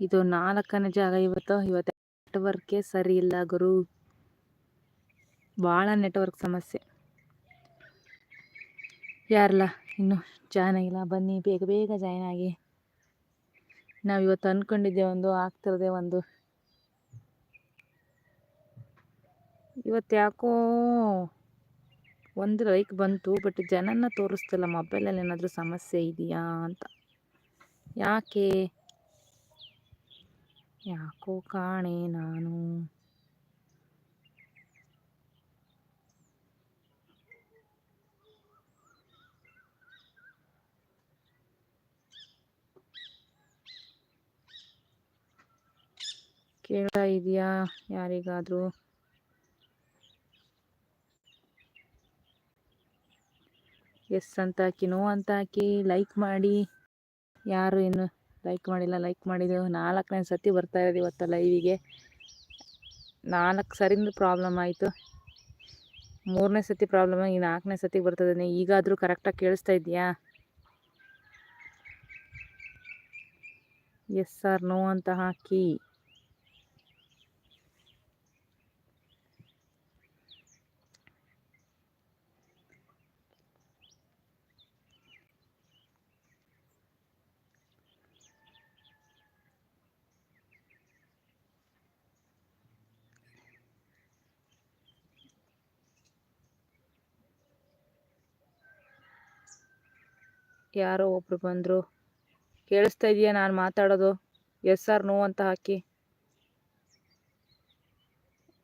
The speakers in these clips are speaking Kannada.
ಇದು ನಾಲ್ಕನೇ ಜಾಗ ಇವತ್ತು. ಇವತ್ತು ನೆಟ್ವರ್ಕೇ ಸರಿ ಇಲ್ಲ ಗುರು. ಭಾಳ ನೆಟ್ವರ್ಕ್ ಸಮಸ್ಯೆ. ಯಾರಲ್ಲ, ಇನ್ನು ಜಾಯ್ನ್ ಆಗಿಲ್ಲ ಬನ್ನಿ, ಬೇಗ ಬೇಗ ಜಾಯ್ನ್ ಆಗಿ. ನಾವು ಇವತ್ತು ಅಂದ್ಕೊಂಡಿದ್ದೆ ಒಂದು, ಆಗ್ತಿರದೆ ಒಂದು. ಇವತ್ತು ಯಾಕೋ ಒಂದು ಲೈಕ್ ಬಂತು ಬಟ್ ಜನನ ತೋರಿಸ್ತಿಲ್ಲ. ಮೊಬೈಲಲ್ಲಿ ಏನಾದರೂ ಸಮಸ್ಯೆ ಇದೆಯಾ ಅಂತ. ಯಾಕೆ? ಯಾಕೋ ಕಾಣೆ ನಾನು. ಕೇಳ್ತಾ ಇದೆಯಾ ಯಾರಿಗಾದರೂ? ಎಸ್ ಅಂತ ಹಾಕಿ ನೋ ಅಂತ ಹಾಕಿ ಲೈಕ್ ಮಾಡಿ. ಯಾರು ಇನ್ನು? ಲೈಕ್ ಮಾಡಿಲ್ಲ ಲೈಕ್ ಮಾಡಿದೆವು ನಾಲ್ಕನೇ ಸತಿ ಬರ್ತಾ ಇರೋದು ಇವತ್ತು ಲೈವಿಗೆ ನಾಲ್ಕು ಸರಿಂದ ಪ್ರಾಬ್ಲಮ್ ಆಯಿತು. ಮೂರನೇ ಸರ್ತಿ ಪ್ರಾಬ್ಲಮ್ ಆಗಿ ನಾಲ್ಕನೇ ಸತಿ ಬರ್ತದೆ ಈಗಾದರೂ ಕರೆಕ್ಟಾಗಿ ಕೇಳಿಸ್ತಾ ಇದೆಯಾ ಎಸ್ ಆರ್ ನೋ ಅಂತ ಹಾಕಿ. ಯಾರೋ ಒಬ್ರು ಬಂದರು. ಕೇಳಿಸ್ತಾ ಇದೆಯಾ? ನಾನು ಮಾತಾಡೋದು. ಎಸ್ ಆರ್ ನೋ ಅಂತ ಹಾಕಿ.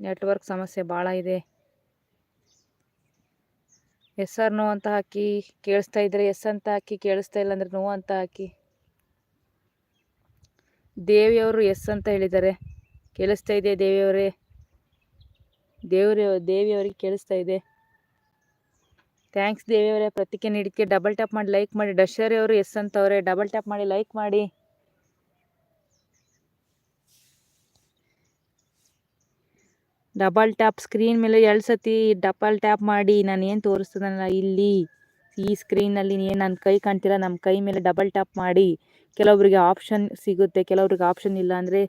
ನೆಟ್ವರ್ಕ್ ಸಮಸ್ಯೆ ಭಾಳ ಇದೆ. ಎಸ್ ಆರ್ ನೋ ಅಂತ ಹಾಕಿ. ಕೇಳಿಸ್ತಾ ಇದ್ರೆ ಎಸ್ ಅಂತ ಹಾಕಿ. ಕೇಳಿಸ್ತಾ ಇಲ್ಲ ಅಂದರೆ ನೋ ಅಂತ ಹಾಕಿ. ದೇವಿಯವರು ಎಸ್ ಅಂತ ಹೇಳಿದ್ದಾರೆ. ಕೇಳಿಸ್ತಾ ಇದೆ ದೇವಿಯವರೇ? ದೇವ್ರ ದೇವಿಯವರಿಗೆ ಕೇಳಿಸ್ತಾ ಇದೆ. ಥ್ಯಾಂಕ್ಸ್ ದೇವಿಯವರೇ ಪ್ರತಿಕೆ ನೀಡಿಕೆ ಡಬಲ್ ಟ್ಯಾಪ್ ಮಾಡಿ ಲೈಕ್ ಮಾಡಿ ಡಶರಿ ಅವರು, ಎಸ್ ಅಂತವ್ರೆ ಡಬಲ್ ಟ್ಯಾಪ್ ಮಾಡಿ ಲೈಕ್ ಮಾಡಿ. ಡಬಲ್ ಟ್ಯಾಪ್ ಸ್ಕ್ರೀನ್ ಮೇಲೆ ಎರಡು ಸತಿ ಡಬಲ್ ಟ್ಯಾಪ್ ಮಾಡಿ, ನಾನು ಏನು ತೋರಿಸ್ತದಲ್ಲ ಇಲ್ಲಿ, ಈ ಸ್ಕ್ರೀನಲ್ಲಿ ಏನು ನನ್ನ ಕೈ ಕಾಣ್ತೀರ ನಮ್ಮ ಕೈ ಮೇಲೆ ಡಬಲ್ ಟ್ಯಾಪ್ ಮಾಡಿ. ಕೆಲವೊಬ್ರಿಗೆ ಆಪ್ಷನ್ ಸಿಗುತ್ತೆ ಕೆಲವ್ರಿಗೆ ಆಪ್ಷನ್ ಇಲ್ಲ ಅಂದರೆ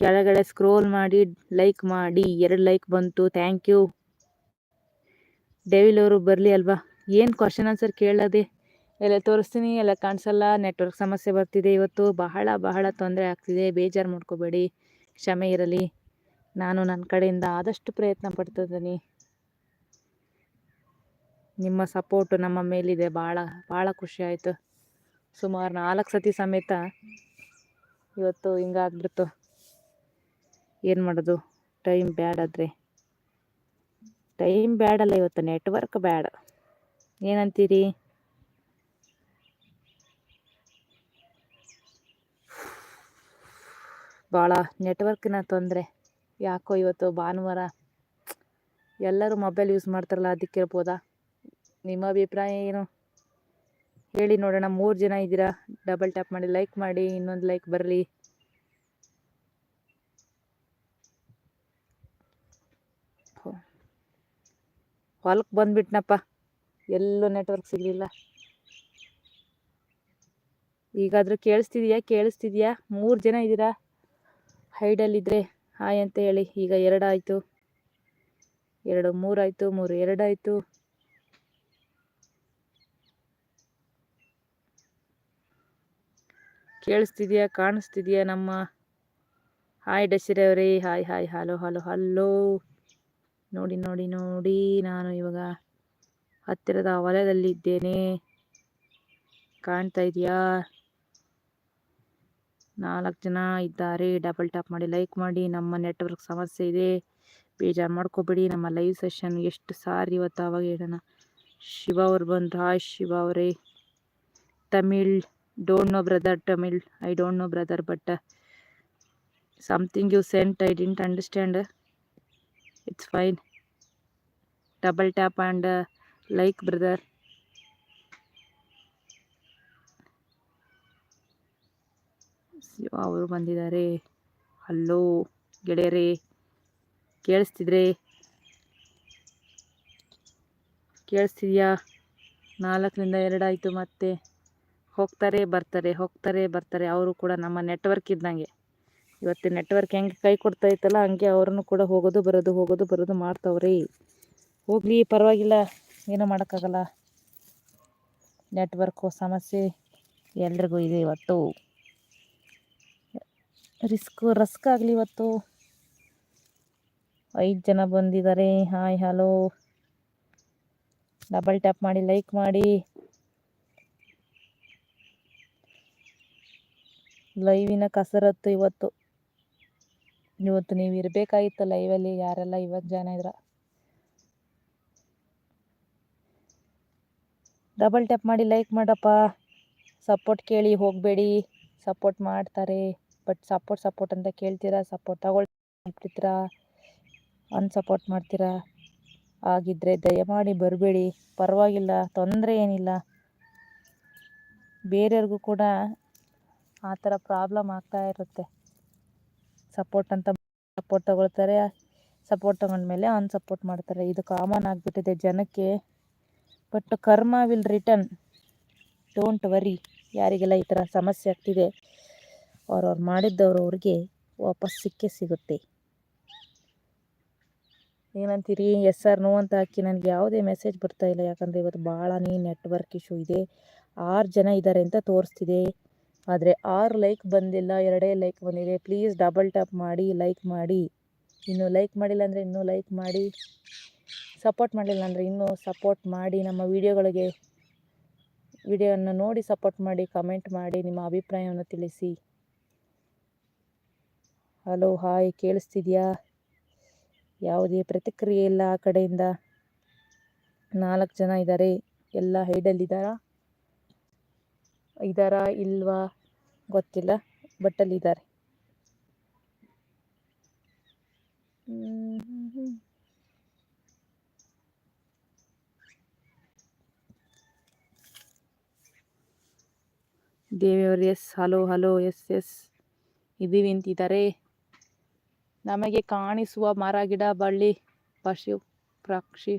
ಕೆಳಗಡೆ ಸ್ಕ್ರೋಲ್ ಮಾಡಿ ಲೈಕ್ ಮಾಡಿ, ಎರಡು ಲೈಕ್ ಬಂತು ಥ್ಯಾಂಕ್ ಯು ಡೆವಿಲ್ ಅವರು ಬರಲಿ ಅಲ್ವಾ? ಏನು ಕ್ವಶನ್ ಆನ್ಸರ್ ಕೇಳದೆ? ಎಲ್ಲ ತೋರಿಸ್ತೀನಿ, ಎಲ್ಲ ಕಾಣಿಸಲ್ಲ ನೆಟ್ವರ್ಕ್ ಸಮಸ್ಯೆ ಬರ್ತಿದೆ ಇವತ್ತು. ಬಹಳ ಬಹಳ ತೊಂದರೆ ಆಗ್ತಿದೆ. ಬೇಜಾರು ಮಾಡ್ಕೋಬೇಡಿ. ಕ್ಷಮೆ ಇರಲಿ. ನಾನು ನನ್ನ ಕಡೆಯಿಂದ ಆದಷ್ಟು ಪ್ರಯತ್ನ ಪಡ್ತಿದ್ದೀನಿ ನಿಮ್ಮ ಸಪೋರ್ಟ್ ನಮ್ಮ ಮೇಲಿದೆ. ಭಾಳ ಭಾಳ ಖುಷಿ ಆಯಿತು. ಸುಮಾರು ನಾಲ್ಕು ಸತಿ ಸಮೇತ ಇವತ್ತು ಹಿಂಗಾಗ್ಬಿಡ್ತು. ಏನು ಮಾಡೋದು? ಟೈಮ್ ಬ್ಯಾಡಾದರೆ ಟೈಮ್ ಬ್ಯಾಡಲ್ಲ ಇವತ್ತು ನೆಟ್ವರ್ಕ್ ಬ್ಯಾಡ. ಏನಂತೀರಿ? ಭಾಳ ನೆಟ್ವರ್ಕಿನ ತೊಂದರೆ. ಯಾಕೋ ಇವತ್ತು ಭಾನುವಾರ ಎಲ್ಲರೂ ಮೊಬೈಲ್ ಯೂಸ್ ಮಾಡ್ತಾರಲ್ಲ ಅದಕ್ಕೆ ಹೇಳ್ಬೋದಾ ನಿಮ್ಮ ಅಭಿಪ್ರಾಯ ಏನು? ಹೇಳಿ ನೋಡೋಣ. ಮೂರು ಜನ ಇದ್ದೀರಾ? ಡಬಲ್ ಟ್ಯಾಪ್ ಮಾಡಿ ಲೈಕ್ ಮಾಡಿ, ಇನ್ನೊಂದು ಲೈಕ್ ಬರಲಿ. ಹೊಲಕ್ಕೆ ಬಂದ್ಬಿಟ್ನಪ್ಪ. ಎಲ್ಲೂ ನೆಟ್ವರ್ಕ್ ಸಿಗಲಿಲ್ಲ. ಈಗಾದರೂ ಕೇಳಿಸ್ತಿದ್ಯಾ? ಕೇಳಿಸ್ತಿದ್ಯಾ? ಮೂರು ಜನ ಇದ್ದೀರಾ? ಹೈಡಲ್ಲಿದ್ದರೆ ಹಾಯ್ ಅಂತ ಹೇಳಿ. ಈಗ ಎರಡಾಯಿತು ಎರಡು ಮೂರಾಯಿತು ಮೂರು ಎರಡಾಯಿತು ಕೇಳಿಸ್ತಿದ್ಯಾ? ಕಾಣಿಸ್ತಿದ್ಯಾ ನಮ್ಮ? Hi ಡಸಿರವ್ರಿ hi hi, hello hello hello ನೋಡಿ ನೋಡಿ ನೋಡಿ ನಾನು ಇವಾಗ ಹತ್ತಿರದ ವಲಯದಲ್ಲಿದ್ದೇನೆ. ಕಾಣ್ತಾ ಇದೆಯಾ ನಾಲ್ಕು ಜನ ಇದ್ದಾರೆ. ಡಬಲ್ ಟ್ಯಾಪ್ ಮಾಡಿ, ಲೈಕ್ ಮಾಡಿ. ನಮ್ಮ ನೆಟ್ವರ್ಕ್ ಸಮಸ್ಯೆ ಇದೆ. ಬೇಜಾರು ಮಾಡ್ಕೋಬೇಡಿ. ನಮ್ಮ ಲೈವ್ ಸೆಷನ್ ಎಷ್ಟು ಸಾರಿ ಇವತ್ತು ಅವಾಗ ಹೇಳೋಣ. ಶಿವ ಅವ್ರು ಬಂದ್ರು. ಹಾಯ್ ಶಿವ ಅವರೇ. Tamil don't know brother Tamil. I don't know brother but something you sent I didn't understand. It's fine double tap and like brother ಅವರು ಬಂದಿದ್ದಾರೆ ಹಲೋ ಗೆಳೆಯರೇ. ಕೇಳಿಸ್ತಿದ್ರೆ? ಕೇಳಿಸ್ತಿದ್ಯಾ? ನಾಲ್ಕರಿಂದ ಎರಡಾಯಿತು ಮತ್ತೆ. ಹೋಗ್ತಾರೆ, ಬರ್ತಾರೆ ಹೋಗ್ತಾರೆ, ಬರ್ತಾರೆ. ಅವರು ಕೂಡ ನಮ್ಮ ನೆಟ್ವರ್ಕ್ ಇದ್ದಂಗೆ. ಇವತ್ತು ನೆಟ್ವರ್ಕ್ ಹೆಂಗೆ ಕೈ ಕೊಡ್ತಾ ಇತ್ತಲ್ಲ ಹಂಗೆ ಅವ್ರನ್ನು ಕೂಡ ಹೋಗೋದು ಬರೋದು ಹೋಗೋದು ಬರೋದು ಮಾಡ್ತಾವ್ರಿ. ಹೋಗಲಿ, ಪರವಾಗಿಲ್ಲ, ಏನೂ ಮಾಡೋಕ್ಕಾಗಲ್ಲ. ನೆಟ್ವರ್ಕು ಸಮಸ್ಯೆ ಎಲ್ರಿಗೂ ಇದೆ ಇವತ್ತು. ರಿಸ್ಕು ರಸ್ಕ್ ಆಗಲಿ ಇವತ್ತು. ಐದು ಜನ ಬಂದಿದ್ದಾರೆ ಹಾಯ್ ಹಲೋ ಡಬಲ್ ಟ್ಯಾಪ್ ಮಾಡಿ ಲೈಕ್ ಮಾಡಿ. ಲೈವಿನ ಕಸರತ್ತು ಇವತ್ತು. ಇವತ್ತು ನೀವು ಇರಬೇಕಾಗಿತ್ತು ಲೈವಲ್ಲಿ ಯಾರೆಲ್ಲ ಇವಾಗ ಜಾಯ್ನ್ ಇದ್ರ ಡಬಲ್ ಟ್ಯಾಪ್ ಮಾಡಿ ಲೈಕ್ ಮಾಡಪ್ಪ. ಸಪೋರ್ಟ್ ಕೇಳಿ ಹೋಗಬೇಡಿ. ಸಪೋರ್ಟ್ ಮಾಡ್ತಾರೆ. ಬಟ್ ಸಪೋರ್ಟ್ ಸಪೋರ್ಟ್ ಅಂತ ಕೇಳ್ತೀರಾ? ಸಪೋರ್ಟ್ ತಗೊಳ್ತೀರಾ ಅನ್ಸಪೋರ್ಟ್ ಮಾಡ್ತೀರಾ? ಆಗಿದ್ದರೆ ದಯಮಾಡಿ ಬರಬೇಡಿ. ಪರವಾಗಿಲ್ಲ, ತೊಂದರೆ ಏನಿಲ್ಲ. ಬೇರೆಯವ್ರಿಗೂ ಕೂಡ ಆ ಥರ ಪ್ರಾಬ್ಲಮ್ ಆಗ್ತಾ ಇರುತ್ತೆ. ಸಪೋರ್ಟ್ ಅಂತ ಸಪೋರ್ಟ್ ತಗೊಳ್ತಾರೆ. ಸಪೋರ್ಟ್ ತಗೊಂಡ್ಮೇಲೆ ಅನ್ಸಪೋರ್ಟ್ ಮಾಡ್ತಾರೆ. ಇದು ಕಾಮನ್ ಆಗಿಬಿಟ್ಟಿದೆ ಜನಕ್ಕೆ. ಬಟ್ ಕರ್ಮ ವಿಲ್ ರಿಟರ್ನ್. Don't worry. ಯಾರಿಗೆಲ್ಲ ಈ ಥರ ಸಮಸ್ಯೆ ಆಗ್ತಿದೆ, ಅವ್ರವ್ರು ಮಾಡಿದ್ದವ್ರು ಅವ್ರಿಗೆ ವಾಪಸ್ ಸಿಕ್ಕೇ ಸಿಗುತ್ತೆ. ಏನಂತೀರಿ? ಎಸ್ ಆರ್ ನೋ ಅಂತ ಹಾಕಿ ನನಗೆ ಯಾವುದೇ ಮೆಸೇಜ್ ಬರ್ತಾ ಇಲ್ಲ. ಯಾಕಂದರೆ ಇವತ್ತು ಭಾಳನೇ ನೆಟ್ವರ್ಕ್ ಇಶ್ಯೂ ಇದೆ. ಆರು ಜನ ಇದ್ದಾರೆ ಅಂತ ತೋರಿಸ್ತಿದೆ. ಆದರೆ ಆರು ಲೈಕ್ ಬಂದಿಲ್ಲ, ಎರಡೇ ಲೈಕ್ ಬಂದಿದೆ. ಪ್ಲೀಸ್ ಡಬಲ್ ಟ್ಯಾಪ್ ಮಾಡಿ ಲೈಕ್ ಮಾಡಿ. ಇನ್ನು ಲೈಕ್ ಮಾಡಿಲ್ಲ ಅಂದರೆ ಇನ್ನೂ ಲೈಕ್ ಮಾಡಿ. ಸಪೋರ್ಟ್ ಮಾಡಲಿಲ್ಲ ಅಂದರೆ ಇನ್ನೂ ಸಪೋರ್ಟ್ ಮಾಡಿ. ನಮ್ಮ ವಿಡಿಯೋಗಳಿಗೆ ವಿಡಿಯೋವನ್ನು ನೋಡಿ ಸಪೋರ್ಟ್ ಮಾಡಿ ಕಮೆಂಟ್ ಮಾಡಿ, ನಿಮ್ಮ ಅಭಿಪ್ರಾಯವನ್ನು ತಿಳಿಸಿ. ಹಲೋ ಹಾಯ್ ಕೇಳಿಸ್ತಿದ್ಯಾ? ಯಾವುದೇ ಪ್ರತಿಕ್ರಿಯೆ ಇಲ್ಲ ಆ ಕಡೆಯಿಂದ. ನಾಲ್ಕು ಜನ ಇದ್ದಾರೆ ಎಲ್ಲ ಹೈಡಲ್ಲಿದ್ದಾರಾ ಇದ್ದಾರಾ ಇಲ್ವಾ? ಗೊತ್ತಿಲ್ಲ ಬಟ್ ಅಲ್ಲಿದ್ದಾರೆ ದೇವಿಯವರು, yes, hello hello, yes yes ಇದೀವಿ ಅಂತಿದ್ದಾರೆ ನಮಗೆ ಕಾಣಿಸುವ ಮರ, ಗಿಡ, ಬಳ್ಳಿ, ಪಶು, ಪಕ್ಷಿ,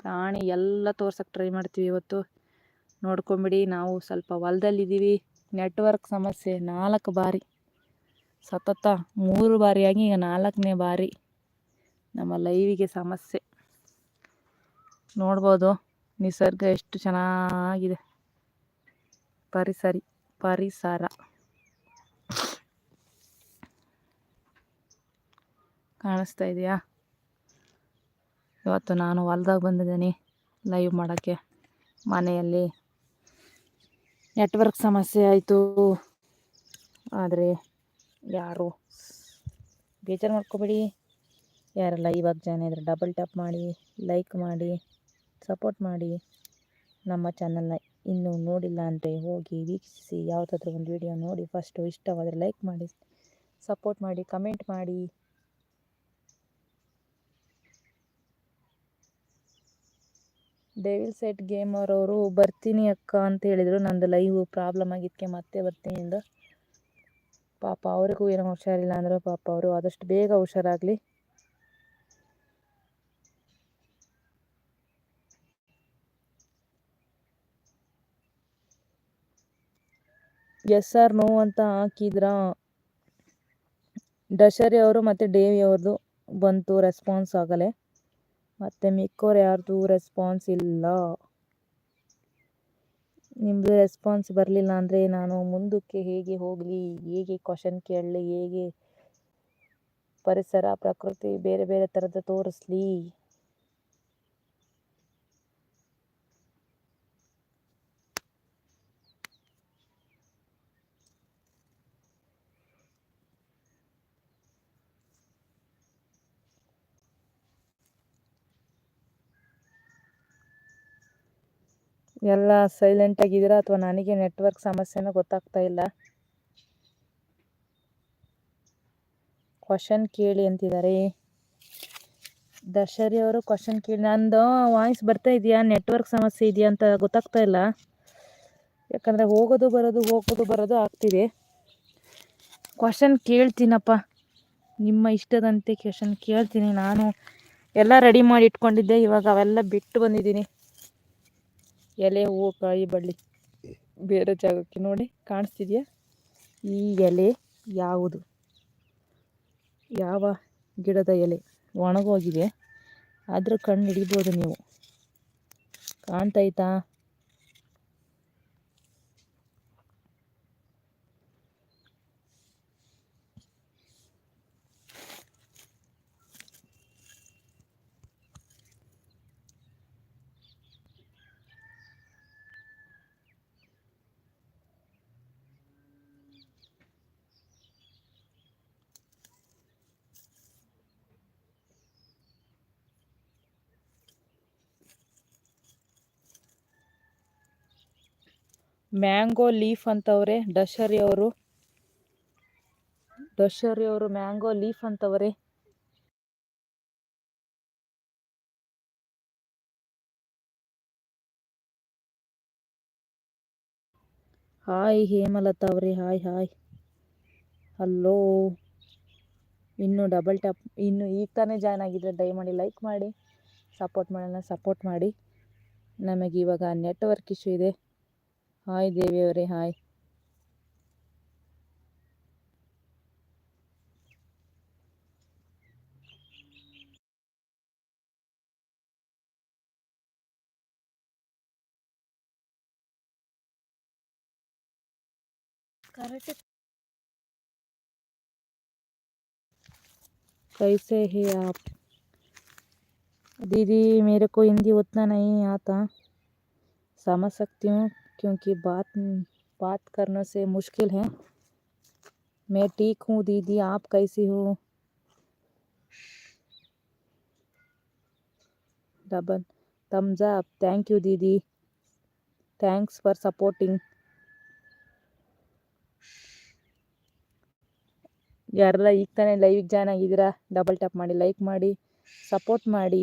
ಪ್ರಾಣಿ ಎಲ್ಲ ತೋರ್ಸಕ್ಕೆ ಟ್ರೈ ಮಾಡ್ತೀವಿ ಇವತ್ತು. ನೋಡ್ಕೊಂಬಿಡಿ, ನಾವು ಸ್ವಲ್ಪ ಹೊಲ್ದಲ್ಲಿದ್ದೀವಿ. ನೆಟ್ವರ್ಕ್ ಸಮಸ್ಯೆ ನಾಲ್ಕು ಬಾರಿ. ಸತತ ಮೂರು ಬಾರಿಯಾಗಿ ಈಗ ನಾಲ್ಕನೇ ಬಾರಿ ನಮ್ಮ ಲೈವಿಗೆ ಸಮಸ್ಯೆ. ನೋಡ್ಬೋದು ನಿಸರ್ಗ ಎಷ್ಟು ಚೆನ್ನಾಗಿದೆ. ಪರಿಸರಿ, ಪರಿಸರ. ಕಾಣಿಸ್ತಾ ಇದೆಯಾ? ಇವತ್ತು ನಾನು ಹೊಲ್ದಾಗ ಬಂದಿದ್ದೀನಿ ಲೈವ್ ಮಾಡೋಕ್ಕೆ ಮನೆಯಲ್ಲಿ. ನೆಟ್ವರ್ಕ್ ಸಮಸ್ಯೆ ಆಯಿತು. ಆದರೆ ಯಾರು ಬೇಜಾರು ಮಾಡ್ಕೋಬೇಡಿ. ಯಾರೆಲ್ಲ ಇವಾಗ ಜನ ಇದ್ರೆ ಡಬಲ್ ಟ್ಯಾಪ್ ಮಾಡಿ ಲೈಕ್ ಮಾಡಿ ಸಪೋರ್ಟ್ ಮಾಡಿ ನಮ್ಮ ಚಾನಲ್ನ ಇನ್ನೂ ನೋಡಿಲ್ಲ ಅಂದರೆ ಹೋಗಿ ವೀಕ್ಷಿಸಿ. ಯಾವುದಾದ್ರೂ ಒಂದು ವಿಡಿಯೋ ನೋಡಿ ಫಸ್ಟು ಇಷ್ಟವಾದರೆ ಲೈಕ್ ಮಾಡಿ ಸಪೋರ್ಟ್ ಮಾಡಿ ಕಮೆಂಟ್ ಮಾಡಿ. ಡೆವಿಲ್ ಸೆಟ್ ಗೇಮರ್ ಅವರು ಬರ್ತೀನಿ ಅಕ್ಕ ಅಂತ ಹೇಳಿದರು. ನಂದು ಲೈವ್ ಪ್ರಾಬ್ಲಮ್ ಆಗಿದ್ದಕ್ಕೆ ಮತ್ತೆ ಬರ್ತೀನಿ ಅಂದ. ಪಾಪ ಅವರಿಗೂ ಏನೋ ಹುಷಾರಿಲ್ಲ ಅಂದ್ರೆ. ಪಾಪ ಅವರು ಆದಷ್ಟು ಬೇಗ ಹುಷಾರಾಗಲಿ. ಎಸ್ ಆರ್ ನೋ ಅಂತ ಹಾಕಿದ್ರ? ದಶರಿ ಅವರು ಮತ್ತೆ ಡೇವಿ ಅವ್ರದ್ದು ಬಂತು ರೆಸ್ಪಾನ್ಸ್ ಆಗಲೆ. ಮತ್ತು ಮಿಕ್ಕೋರು ಯಾರ್ದು ರೆಸ್ಪಾನ್ಸ್ ಇಲ್ಲ. ನಿಮ್ಮದು ರೆಸ್ಪಾನ್ಸ್ ಬರಲಿಲ್ಲ ಅಂದರೆ ನಾನು ಮುಂದಕ್ಕೆ ಹೇಗೆ ಹೋಗಲಿ, ಹೇಗೆ ಕ್ವಶನ್ ಕೇಳಲಿ, ಹೇಗೆ ಪರಿಸರ, ಪ್ರಕೃತಿ ಬೇರೆ ಬೇರೆ ಥರದ ತೋರಿಸ್ಲಿ. ಎಲ್ಲ ಸೈಲೆಂಟ್ ಆಗಿದ್ದೀರಾ ಅಥವಾ ನನಗೆ ನೆಟ್ವರ್ಕ್ ಸಮಸ್ಯೆನೂ ಗೊತ್ತಾಗ್ತಾ ಇಲ್ಲ? ಕ್ವಶನ್ ಕೇಳಿ ಅಂತಿದ್ದಾರೆ. ದಶರಿ ಅವರು ಕ್ವಶನ್ ಕೇಳಿ, ನಂದು ವಾಯ್ಸ್ ಬರ್ತಾ ಇದೆಯಾ? ನೆಟ್ವರ್ಕ್ ಸಮಸ್ಯೆ ಇದೆಯಾ ಅಂತ ಗೊತ್ತಾಗ್ತಾ ಇಲ್ಲ. ಯಾಕಂದರೆ ಹೋಗೋದು ಬರೋದು ಹೋಗೋದು ಬರೋದು ಆಗ್ತಿದೆ. ಕ್ವಶನ್ ಕೇಳ್ತೀನಪ್ಪ. ನಿಮ್ಮ ಇಷ್ಟದಂತೆ ಕ್ವಶನ್ ಕೇಳ್ತೀನಿ. ನಾನು ಎಲ್ಲ ರೆಡಿ ಮಾಡಿ ಇಟ್ಕೊಂಡಿದ್ದೆ. ಇವಾಗ ಅವೆಲ್ಲ ಬಿಟ್ಟು ಬಂದಿದ್ದೀನಿ. ಎಲೆ, ಹೂವು, ಕಾಯಿ, ಬಳ್ಳಿ ಬೇರೆ ಜಾಗಕ್ಕೆ ನೋಡಿ ಕಾಣಿಸ್ತಿದೆಯಾ? ಈ ಎಲೆ ಯಾವುದು? ಯಾವ ಗಿಡದ ಎಲೆ? ಒಣಗೋಗಿದೆ. ಆದರೂ ಕಣ್ಣು ಹಿಡಿಬೋದು ನೀವು. ಕಾಣ್ತೈತಾ ಮ್ಯಾಂಗೋ ಲೀಫ್ ಅಂತವ್ರೆ ಡಶರಿ ಅವರು. ಡಶರಿ ಅವರು, ಮ್ಯಾಂಗೋ ಲೀಫ್ ಅಂತವ್ರೆ. ಹಾಯ್ ಹೇಮಲತಾ ಅವ್ರಿ, ಹಾಯ್ ಹಾಯ್. ಹಲೋ. ಇನ್ನು ಡಬಲ್ ಟ್ಯಾಪ್ ಇನ್ನು ಈಗ ತಾನೇ ಜಾಯ್ನ್ ಆಗಿದ್ರೆ ದಯಮಾಡಿ ಲೈಕ್ ಮಾಡಿ ಸಪೋರ್ಟ್ ಮಾಡೋಣ ಸಪೋರ್ಟ್ ಮಾಡಿ. ನಮಗೆ ಇವಾಗ ನೆಟ್ವರ್ಕ್ ಇಶ್ಯೂ ಇದೆ. ಹಾಯ್ ದೇವಿಯವರೇ ಹಾಯ್ कैसे है आप दीदी मेरे को हिंदी उतना नहीं आता समझ सकती हूँ क्योंकि बात बात करने से मुश्किल है मैं ठीक हूँ दीदी आप कैसी हो double thumbs up thank you दीदी thanks for supporting ಯಾರೆಲ್ಲ ಈಗ ತಾನೇ ಲೈವಿಗೆ ಜಾಯ್ನ್ ಆಗಿದ್ದೀರಾ ಡಬಲ್ ಟ್ಯಾಪ್ ಮಾಡಿ ಲೈಕ್ ಮಾಡಿ ಸಪೋರ್ಟ್ ಮಾಡಿ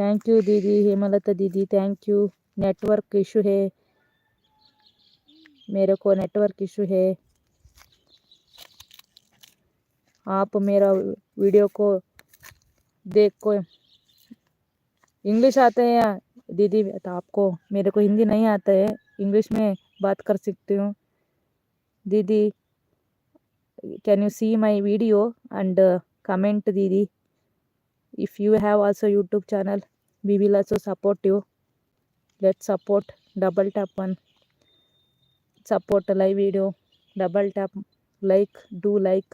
थैंक यू दीदी हेमलता दीदी थैंक यू नेटवर्क इशू है मेरे को नेटवर्क इशू है। आप मेरा वीडियो को देख को इंग्लिश आते हैं दीदी तो आपको मेरे को हिंदी नहीं आता है। इंग्लिश में बात कर सकती हूँ। दीदी can you see my video and comment didi? If you have also youtube channel we will also support you let's support double tap one support live video double tap like do like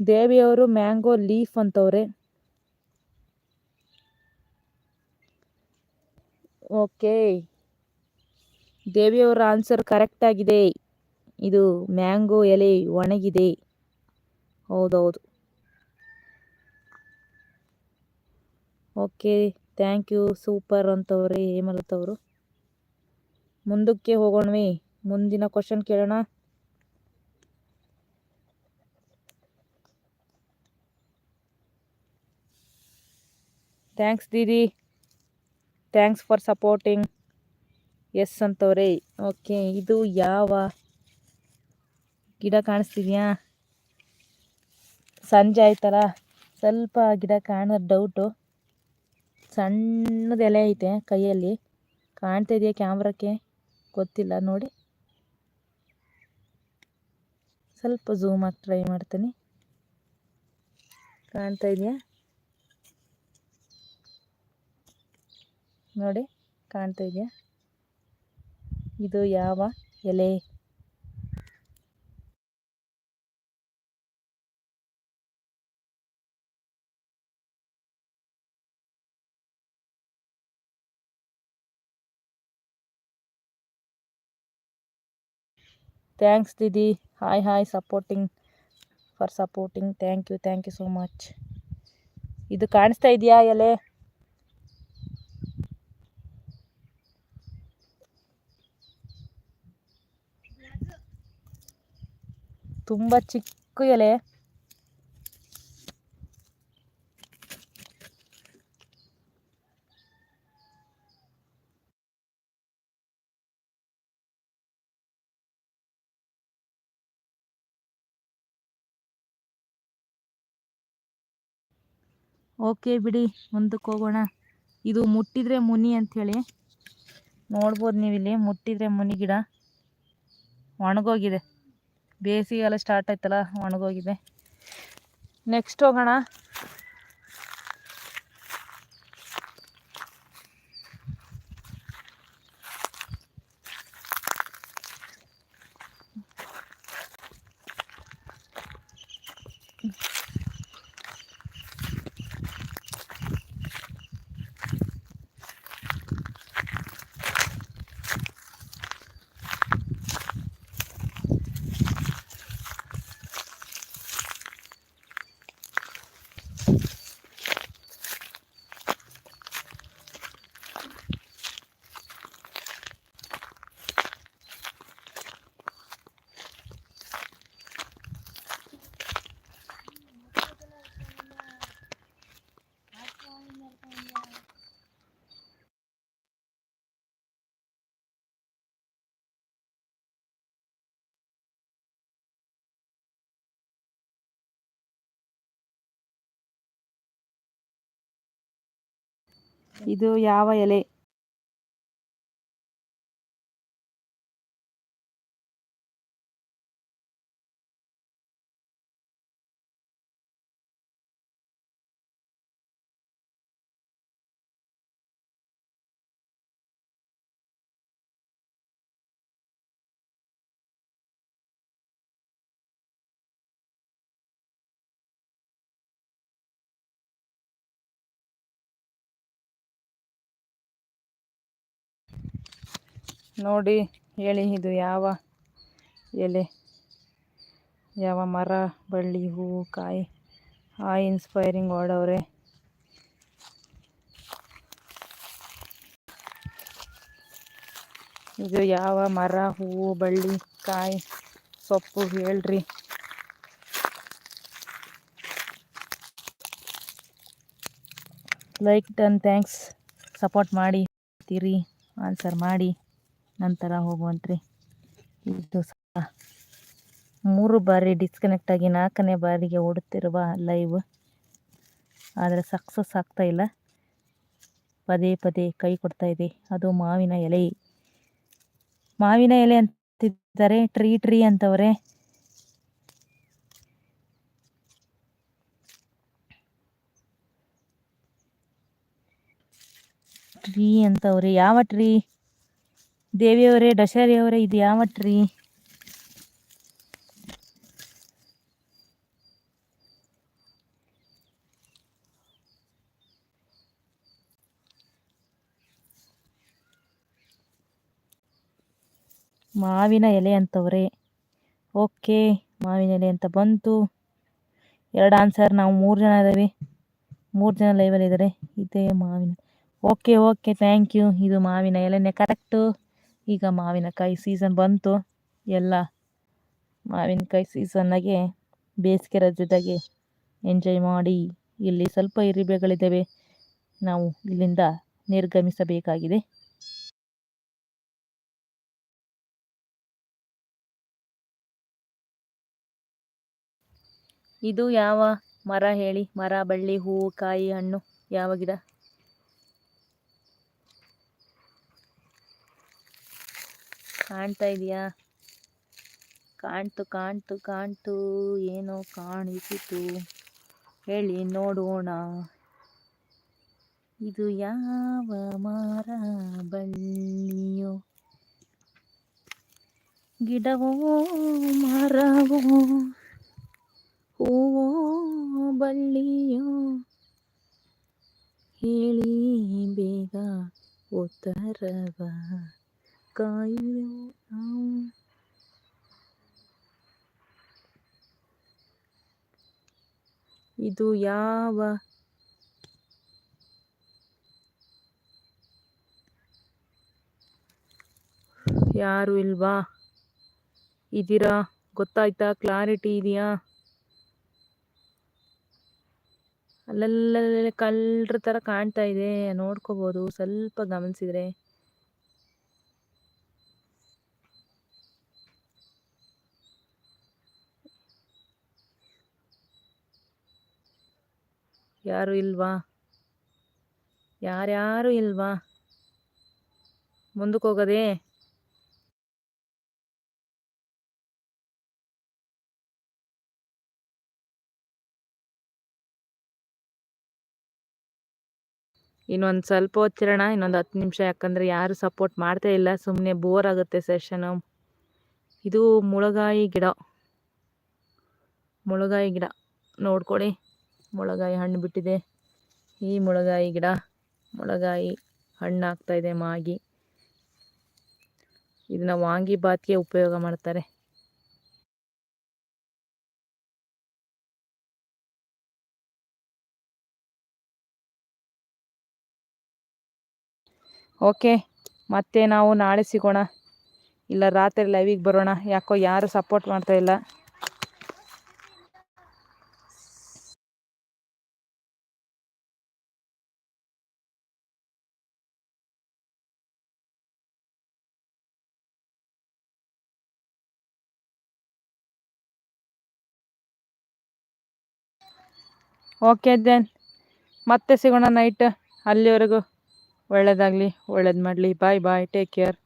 ದೇವಿಯವರು ಮ್ಯಾಂಗೋ ಲೀಫ್ ಅಂತವ್ರೆ ಓಕೆ ದೇವಿಯವರ ಆನ್ಸರ್ ಕರೆಕ್ಟ್ ಆಗಿದೆ ಇದು ಮ್ಯಾಂಗೋ ಎಲೆ ಒಣಗಿದೆ ಹೌದೌದು ಓಕೆ, ಥ್ಯಾಂಕ್ ಯು, ಸೂಪರ್ ಅಂತವ್ರಿ ಹೇಮಲತವರು ಮುಂದಕ್ಕೆ ಹೋಗೋಣವಿ, ಮುಂದಿನ ಕ್ವಶನ್ ಕೇಳೋಣ. ಥ್ಯಾಂಕ್ಸ್ ದೀದಿ, ಥ್ಯಾಂಕ್ಸ್ ಫಾರ್ ಸಪೋರ್ಟಿಂಗ್, ಎಸ್ ಅಂತವ್ರೆ. ಓಕೆ, ಇದು ಯಾವ ಗಿಡ ಕಾಣಿಸ್ತಿದ್ಯಾ? ಸಂಜೆ ಆಯ್ತಲ್ಲ, ಸ್ವಲ್ಪ ಗಿಡ ಕಾಣೋದು ಡೌಟು ಸಣ್ಣದ ಎಲೆ ಐತೆ ಕೈಯಲ್ಲಿ. ಕಾಣ್ತಾ ಇದೆಯಾ ಕ್ಯಾಮ್ರಕ್ಕೆ? ಗೊತ್ತಿಲ್ಲ, ನೋಡಿ. ಸ್ವಲ್ಪ ಝೂಮ್ ಆಗಿ ಟ್ರೈ ಮಾಡ್ತೀನಿ. ಕಾಣ್ತಾ ಇದೆಯಾ? ನೋಡಿ, ಕಾಣ್ತಾ ಇದೆಯಾ? ಇದು ಯಾವ ಎಲೆ? Thanks Didi hi hi supporting for supporting thank you thank you so much ಇದು ಕಾಣಿಸ್ತಾ ಇದೆಯಾ, ಎಲೆ? ತುಂಬ ಚಿಕ್ಕ ಎಲೆ. ಓಕೆ ಬಿಡಿ, ಮುಂದಕ್ಕೆ ಹೋಗೋಣ. ಇದು ಮುಟ್ಟಿದ್ರೆ ಮುನಿ ಅಂಥೇಳಿ ನೋಡ್ಬೋದು ನೀವು ಇಲ್ಲಿ ಮುಟ್ಟಿದ್ರೆ ಮುನಿ ಗಿಡ. ಒಣಗೋಗಿದೆ. ಬೇಸಿಗೆಲ್ಲ ಸ್ಟಾರ್ಟ್ ಆಯ್ತಲ್ಲ, ಒಣಗೋಗಿದೆ. ನೆಕ್ಸ್ಟ್ ಹೋಗೋಣ. ಇದು ಯಾವ ಎಲೆ? ನೋಡಿ ಹೇಳಿ ಇದು ಯಾವ ಎಲೆ? ಯಾವ ಮರ, ಬಳ್ಳಿ, ಹೂವು, ಕಾಯಿ? ಆ ಇನ್ಸ್ಪೈರಿಂಗ್ ಓಡವ್ರೆ ಇದು ಯಾವ ಮರ, ಹೂವು, ಬಳ್ಳಿ, ಕಾಯಿ? ಸೊಪ್ಪು ಹೇಳ್ರಿ. ಲೈಕ್ ಡನ್ ಥ್ಯಾಂಕ್ಸ್ ಸಪೋರ್ಟ್ ಮಾಡಿ, ತಿರಿ ಆನ್ಸರ್ ಮಾಡಿ. ನಂತರ ಹೋಗುವಂತ್ರಿ. ಇದು ಮೂರು ಬಾರಿ ಡಿಸ್ಕನೆಕ್ಟ್ ಆಗಿ ನಾಲ್ಕನೇ ಬಾರಿಗೆ ಓಡುತ್ತಿರುವ ಲೈವ್ ಆದರೆ ಸಕ್ಸಸ್ ಆಗ್ತಾ ಇಲ್ಲ. ಪದೇ ಪದೇ ಕೈ ಕೊಡ್ತಾ ಇದೆ. ಅದು ಮಾವಿನ ಎಲೆ. ಮಾವಿನ ಎಲೆ ಅಂತಿದ್ದಾರೆ. ಟ್ರೀ ಟ್ರೀ ಅಂತವ್ರೆ. ಟ್ರೀ ಅಂತವ್ರಿ. ಯಾವ ಟ್ರೀ? ದೇವಿಯವರೇ ಅವರೇ ಇದು ಯಾವ ಟ್ರೀ ಮಾವಿನ ಎಲೆ ಅಂತವ್ರೆ. ಓಕೆ, ಮಾವಿನ ಎಲೆ ಅಂತ ಬಂತು. ಎರಡು ಆನ್ಸರ್ ನಾವು ಮೂರು ಜನ ಇದ್ದೀವಿ ಮೂರು ಜನ ಲೈವಲ್ಲಿ ಇದ್ದಾರೆ ಇದೇ ಮಾವಿನ. ಓಕೆ ಓಕೆ ಥ್ಯಾಂಕ್ ಯು ಇದು ಮಾವಿನ ಎಲೆನೇ ಕರೆಕ್ಟು ಈಗ ಮಾವಿನಕಾಯಿ ಸೀಸನ್ ಬಂತು. ಎಲ್ಲ ಮಾವಿನಕಾಯಿ ಸೀಸನ್ನಾಗೆ ಬೇಸಿಗೆ ರಜದಾಗೆ ಎಂಜಾಯ್ ಮಾಡಿ ಇಲ್ಲಿ ಸ್ವಲ್ಪ ಇರಿಬೆಗಳಿದ್ದಾವೆ ನಾವು ಇಲ್ಲಿಂದ ನಿರ್ಗಮಿಸಬೇಕಾಗಿದೆ. ಇದು ಯಾವ ಮರ ಹೇಳಿ? ಮರ, ಬಳ್ಳಿ, ಹೂವು, ಕಾಯಿ, ಹಣ್ಣು ಯಾವ ಗಿಡ? ಕಾಣ್ತಾ ಇದೆಯಾ? ಕಾಣ್ತು ಕಾಣ್ತು ಕಾಣ್ತು. ಏನೋ ಕಾಣಿಸಿತು ಹೇಳಿ, ನೋಡೋಣ. ಇದು ಯಾವ ಮರ ಬಳ್ಳಿಯೋ? ಗಿಡವೋ, ಮರವೋ? ಹೂವೋ, ಬಳ್ಳಿಯೋ? ಹೇಳಿ, ಬೇಗ ಉತ್ತರವ? ಇದು ಯಾವ ಯಾರು ಇಲ್ವಾ? ಇದ್ದೀರಾ ಗೊತ್ತಾಯ್ತಾ? ಕ್ಲಾರಿಟಿ ಇದೆಯಾ? ಅಲ್ಲಲ್ಲೇ ಕಳ್ಳರ ಥರ ಕಾಣ್ತಾ ಇದೆ. ನೋಡ್ಕೋಬೋದು. ಸ್ವಲ್ಪ ಗಮನಿಸಿದ್ರೆ. ಯಾರು ಇಲ್ವಾ? ಯಾರ್ಯಾರು ಇಲ್ವಾ? ಮುಂದಕ್ಕೆ ಹೋಗೋದೇ? ಇನ್ನೊಂದು ಸ್ವಲ್ಪ ಹೊತ್ತಿರೋಣ, ಇನ್ನೊಂದು ಹತ್ತು ನಿಮಿಷ, ಯಾಕಂದರೆ ಯಾರು ಸಪೋರ್ಟ್ ಮಾಡ್ತಾ ಇಲ್ಲ. ಸುಮ್ಮನೆ ಬೋರ್ ಆಗುತ್ತೆ ಸೆಷನು ಇದು ಮುಳಗಾಯಿ ಗಿಡ. ಮುಳಗಾಯಿ ಗಿಡ. ನೋಡ್ಕೊಳ್ಳಿ ಮುಳಗಾಯಿ ಹಣ್ಣು ಬಿಟ್ಟಿದೆ. ಈ ಮೊಳಗಾಯಿ ಗಿಡ, ಮೊಳಗಾಯಿ ಹಣ್ಣಾಗ್ತಾ ಇದೆ ಮಾಗಿ. ಇದನ್ನ ವಾಂಗಿ ಬಾತ್ಗೆ ಉಪಯೋಗ ಮಾಡ್ತಾರೆ. ಓಕೆ, ಮತ್ತೆ ನಾವು ನಾಳೆ ಸಿಗೋಣ ಇಲ್ಲ, ರಾತ್ರಿ ಲೈವಿಗೆ ಬರೋಣ. ಯಾಕೋ ಯಾರು ಸಪೋರ್ಟ್ ಮಾಡ್ತಾ ಇಲ್ಲ. ಓಕೆ ದೆನ್ ಮತ್ತೆ ಸಿಗೋಣ ನೈಟ್ ಅಲ್ಲಿವರೆಗೂ. ಒಳ್ಳೇದಾಗಲಿ ಒಳ್ಳೇದು ಮಾಡಲಿ. ಬಾಯ್ ಬಾಯ್ ಟೇಕ್ ಕೇರ್